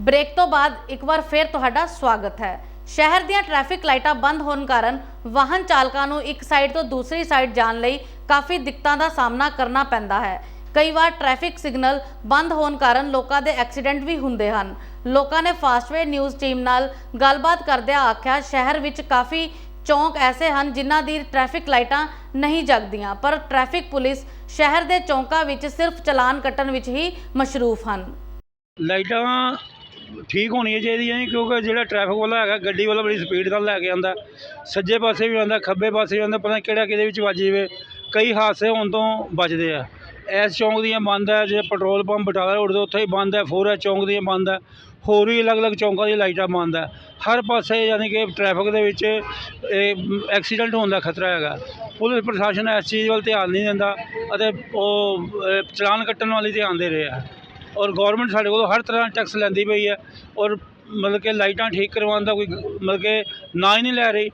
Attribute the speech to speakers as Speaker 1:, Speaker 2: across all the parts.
Speaker 1: Break ਤੋਂ ਬਾਅਦ ਇੱਕ ਵਾਰ ਫਿਰ ਤੁਹਾਡਾ ਸਵਾਗਤ ਹੈ। ਸ਼ਹਿਰ ਦੀਆਂ ਟ੍ਰੈਫਿਕ ਲਾਈਟਾਂ ਬੰਦ ਹੋਣ ਕਾਰਨ ਵਾਹਨ ਚਾਲਕਾਂ ਨੂੰ ਇੱਕ ਸਾਈਡ ਤੋਂ ਦੂਸਰੀ ਸਾਈਡ ਜਾਣ ਲਈ ਕਾਫੀ ਦਿੱਕਤਾਂ ਦਾ ਸਾਹਮਣਾ ਕਰਨਾ ਪੈਂਦਾ ਹੈ। ਕਈ ਵਾਰ ਟ੍ਰੈਫਿਕ ਸਿਗਨਲ ਬੰਦ ਹੋਣ ਕਾਰਨ ਲੋਕਾਂ ਦੇ ਐਕਸੀਡੈਂਟ ਵੀ ਹੁੰਦੇ ਹਨ। ਲੋਕਾਂ ਨੇ ਫਾਸਟਵੇ ਨਿਊਜ਼ ਟੀਮ ਨਾਲ ਗੱਲਬਾਤ ਕਰਦਿਆਂ ਆਖਿਆ, ਸ਼ਹਿਰ ਵਿੱਚ ਕਾਫੀ ਚੌਂਕ ਐਸੇ ਹਨ ਜਿਨ੍ਹਾਂ ਦੀ ਟ੍ਰੈਫਿਕ ਲਾਈਟਾਂ ਨਹੀਂ ਜਗਦੀਆਂ, ਪਰ ਟ੍ਰੈਫਿਕ ਪੁਲਿਸ ਸ਼ਹਿਰ ਦੇ ਚੌਂਕਾਂ ਵਿੱਚ ਸਿਰਫ ਚਲਾਨ ਕੱਟਣ ਵਿੱਚ ਹੀ ਮਸ਼ਰੂਫ ਹਨ।
Speaker 2: ਲਾਈਟਾਂ ਠੀਕ ਹੋਣੀਆਂ ਚਾਹੀਦੀਆਂ ਜੀ, ਕਿਉਂਕਿ ਜਿਹੜਾ ਟ੍ਰੈਫਿਕ ਵਾਲਾ ਹੈਗਾ, ਗੱਡੀ ਵਾਲਾ ਬੜੀ ਸਪੀਡ ਨਾਲ ਲੈ ਕੇ ਆਉਂਦਾ। ਸੱਜੇ ਪਾਸੇ ਵੀ ਆਉਂਦਾ, ਖੱਬੇ ਪਾਸੇ ਵੀ ਆਉਂਦਾ, ਪਤਾ ਕਿਹੜਾ ਕਿਹਦੇ ਵਿੱਚ ਵੱਜ ਜਾਵੇ। ਕਈ ਹਾਦਸੇ ਹੋਣ ਤੋਂ ਬਚਦੇ ਆ। ਇਸ ਚੌਂਕ ਦੀਆਂ ਬੰਦ ਹੈ, ਜੇ ਪੈਟਰੋਲ ਪੰਪ ਬਟਾਲਾ ਰੋਡ ਦੇ ਉੱਥੇ ਹੀ ਬੰਦ ਹੈ, ਫੋਰਾ ਚੌਂਕ ਦੀਆਂ ਬੰਦ ਹੈ, ਹੋਰ ਵੀ ਅਲੱਗ-ਅਲੱਗ ਚੌਂਕਾਂ ਦੀਆਂ ਲਾਈਟਾਂ ਬੰਦ ਹੈ। ਹਰ ਪਾਸੇ ਯਾਨੀ ਕਿ ਟ੍ਰੈਫਿਕ ਦੇ ਵਿੱਚ ਐਕਸੀਡੈਂਟ ਹੋਣ ਦਾ ਖਤਰਾ ਹੈਗਾ। ਪੁਲਿਸ ਪ੍ਰਸ਼ਾਸਨ ਇਸ ਚੀਜ਼ ਵੱਲ ਧਿਆਨ ਨਹੀਂ ਦਿੰਦਾ ਅਤੇ ਉਹ ਚਲਾਨ ਕੱਟਣ ਵਾਲੀ ਧਿਆਨ ਦੇ ਰਿਹਾ ਔਰ ਗਵਰਨਮੈਂਟ ਸਾਡੇ ਕੋਲੋਂ ਹਰ ਤਰ੍ਹਾਂ ਟੈਕਸ ਲੈਂਦੀ ਪਈ ਹੈ ਔਰ ਮਤਲਬ ਕਿ ਲਾਈਟਾਂ ਠੀਕ ਕਰਵਾਉਣ ਦਾ ਕੋਈ ਮਤਲਬ ਕਿ ਨਾ ਹੀ ਨਹੀਂ ਲੈ ਰਹੀ।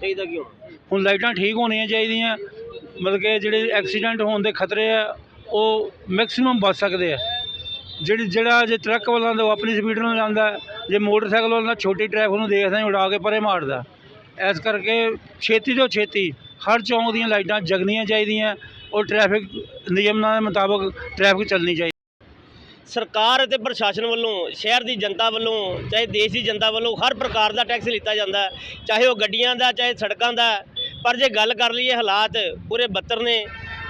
Speaker 3: ਚਾਹੀਦਾ ਕਿਉਂ
Speaker 2: ਹੁਣ? ਲਾਈਟਾਂ ਠੀਕ ਹੋਣੀਆਂ ਚਾਹੀਦੀਆਂ ਮਤਲਬ ਕਿ ਜਿਹੜੇ ਐਕਸੀਡੈਂਟ ਹੋਣ ਦੇ ਖਤਰੇ ਆ ਉਹ ਮੈਕਸਿਮਮ ਬਚ ਸਕਦੇ ਆ। ਜਿਹੜੀ ਜਿਹੜਾ ਜੇ ਟਰੱਕ ਵਾਲਾ ਦਾ ਉਹ ਆਪਣੀ ਸਪੀਡ ਨਾਲ ਜਾਂਦਾ ਜੇ ਮੋਟਰਸਾਈਕਲ ਵਾਲਾ ਛੋਟੀ ਟ੍ਰੈਫਿਕ ਨੂੰ ਦੇਖਦਾ ਹੀ ਉਡਾ ਕੇ ਪਰੇ ਮਾਰਦਾ। ਇਸ ਕਰਕੇ ਛੇਤੀ ਤੋਂ ਛੇਤੀ ਹਰ ਚੌਂਕ ਦੀਆਂ ਲਾਈਟਾਂ ਜਗਣੀਆਂ ਚਾਹੀਦੀਆਂ ਔਰ ਟ੍ਰੈਫਿਕ ਨਿਯਮਾਂ ਦੇ ਮੁਤਾਬਕ ਟ੍ਰੈਫਿਕ ਚੱਲਣੀ ਚਾਹੀਦੀ।
Speaker 3: ਸਰਕਾਰ ਅਤੇ ਪ੍ਰਸ਼ਾਸਨ ਵੱਲੋਂ, ਸ਼ਹਿਰ ਦੀ ਜਨਤਾ ਵੱਲੋਂ, ਚਾਹੇ ਦੇਸ਼ ਦੀ ਜਨਤਾ ਵੱਲੋਂ ਹਰ ਪ੍ਰਕਾਰ ਦਾ ਟੈਕਸ ਲਿੱਤਾ ਜਾਂਦਾ ਚਾਹੇ ਉਹ ਗੱਡੀਆਂ ਦਾ, ਚਾਹੇ ਸੜਕਾਂ ਦਾ ਪਰ ਜੇ ਗੱਲ ਕਰ ਲਈਏ ਹਾਲਾਤ ਪੂਰੇ ਬੱਤਰ ਨੇ,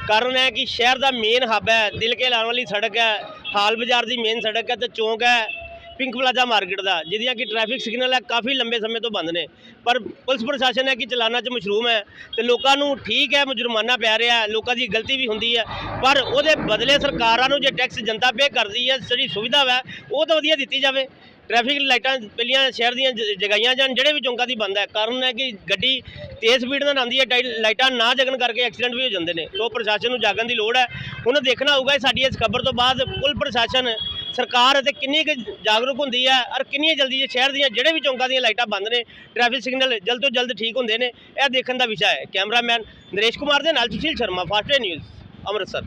Speaker 3: ਕਾਰਨ ਹੈ ਕਿ ਸ਼ਹਿਰ ਦਾ ਮੇਨ ਹੱਬ ਹੈ, ਦਿਲ ਕੇ ਲਾਉਣ ਵਾਲੀ ਸੜਕ ਹੈ, ਹਾਲ ਬਾਜ਼ਾਰ ਦੀ ਮੇਨ ਸੜਕ ਹੈ ਤੇ ਚੌਂਕ ਹੈ। ਪਿੰਕ ਪਲਾਜ਼ਾ ਮਾਰਕੀਟ ਦਾ, ਜਿਹਦੀਆਂ ਕਿ ਟ੍ਰੈਫਿਕ ਸਿਗਨਲ ਹੈ, ਕਾਫੀ ਲੰਬੇ ਸਮੇਂ ਤੋਂ ਬੰਦ ਨੇ। ਪਰ ਪੁਲਿਸ ਪ੍ਰਸ਼ਾਸਨ ਹੈ ਕਿ ਚਲਾਨਾਂ 'ਚ ਮਸ਼ਰੂਮ ਹੈ ਤੇ ਲੋਕਾਂ ਨੂੰ ਠੀਕ ਹੈ, ਜੁਰਮਾਨਾ ਪੈ ਰਿਹਾ ਲੋਕਾਂ ਦੀ ਗਲਤੀ ਵੀ ਹੁੰਦੀ ਹੈ। ਪਰ ਉਹਦੇ ਬਦਲੇ ਸਰਕਾਰਾਂ ਨੂੰ ਜੇ ਟੈਕਸ ਜਨਤਾ ਪੇ ਕਰਦੀ ਹੈ, ਜਿਹੜੀ ਸੁਵਿਧਾ ਹੈ ਉਹ ਤਾਂ ਵਧੀਆ ਦਿੱਤੀ ਜਾਵੇ। ਟ੍ਰੈਫਿਕ ਲਾਈਟਾਂ ਪਹਿਲੀਆਂ ਸ਼ਹਿਰ ਦੀਆਂ ਜ- ਜਗਾਈਆਂ ਜਾਣ, ਜਿਹੜੇ ਵੀ ਚੌਂਕਾਂ ਦੀ ਬੰਦ ਹੈ। ਕਾਰਨ ਹੈ ਕਿ ਗੱਡੀ ਤੇਜ਼ ਸਪੀਡ ਨਾਲ ਆਉਂਦੀ ਹੈ, ਟਾਈ- ਲਾਈਟਾਂ ਨਾ ਜਗਣ ਕਰਕੇ ਐਕਸੀਡੈਂਟ ਵੀ ਹੋ ਜਾਂਦੇ ਨੇ। ਸੋ ਪ੍ਰਸ਼ਾਸਨ ਨੂੰ ਜਾਗਣ ਦੀ ਲੋੜ ਹੈ। ਹੁਣ ਦੇਖਣਾ ਹੋਊਗਾ ਸਾਡੀ ਇਸ ਖਬਰ ਤੋਂ ਬਾਅਦ ਪੁਲ ਪ੍ਰਸ਼ਾਸਨ ਸਰਕਾਰ ਅਤੇ ਕਿੰਨੀ ਕੁ ਜਾਗਰੂਕ ਹੁੰਦੀ ਹੈ ਔਰ ਕਿੰਨੀ ਜਲਦੀ ਇਹ ਸ਼ਹਿਰ ਦੀਆਂ ਜਿਹੜੇ ਵੀ ਚੌਂਕਾਂ ਦੀਆਂ ਲਾਈਟਾਂ ਬੰਦ ਨੇ ਟ੍ਰੈਫਿਕ ਸਿਗਨਲ ਜਲਦ ਤੋਂ ਜਲਦ ਠੀਕ ਹੁੰਦੇ ਨੇ, ਇਹ ਦੇਖਣ ਦਾ ਵਿਸ਼ਾ ਹੈ। ਕੈਮਰਾਮੈਨ ਨਰੇਸ਼ ਕੁਮਾਰ ਦੇ ਨਾਲ ਸੁਸ਼ੀਲ ਸ਼ਰਮਾ ਫਾਸਟਵੇ ਨਿਊਜ਼, ਅੰਮ੍ਰਿਤਸਰ।